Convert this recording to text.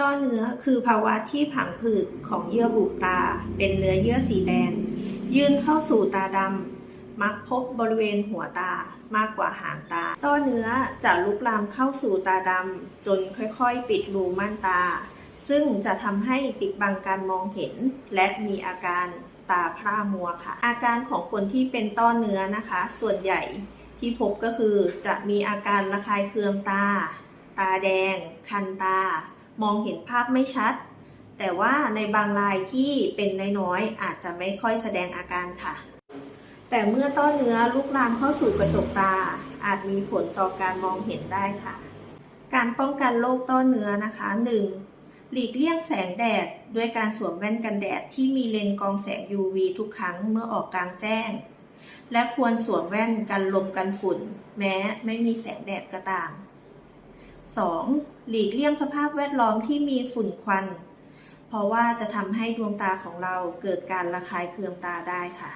ต้อเนื้อคือภาวะที่ผังผืดของเยื่อบุตา เป็นเนื้อเยื่อสีแดง ยื่นเข้าสู่ตาดำมักพบบริเวณหัวตามากกว่าหางตา ต้อเนื้อจะลุกลามเข้าสู่ตาดำจนค่อยๆ ปิดรูม่านตา ซึ่งจะทำให้ปิดบังการมองเห็น และมีอาการตาพร่ามัวค่ะ อาการของคนที่เป็นต้อเนื้อนะคะ ส่วนใหญ่ที่พบก็คือจะมีอาการระคายเคืองตา ตาแดง คันตา มองเห็นภาพไม่ชัด แต่ว่าในบางรายที่เป็นน้อยๆอาจจะไม่ค่อยแสดงอาการค่ะ แต่เมื่อต้อเนื้อลุกลามเข้าสู่กระจกตา อาจมีผลต่อการมองเห็นได้ค่ะ การป้องกันโรคต้อเนื้อนะคะ 1. หลีกเลี่ยงแสงแดดด้วยการสวมแว่นกันแดดที่มีเลนส์กองแสง UV ทุกครั้งเมื่อออกกลางแจ้ง และควรสวมแว่นกันลมกันฝุ่น แม้ไม่มีแสงแดดก็ตาม 2. หลีกเลี่ยงสภาพแวดล้อมที่มีฝุ่นควัน เพราะว่าจะทำให้ดวงตาของเราเกิดการระคายเคืองตาได้ค่ะ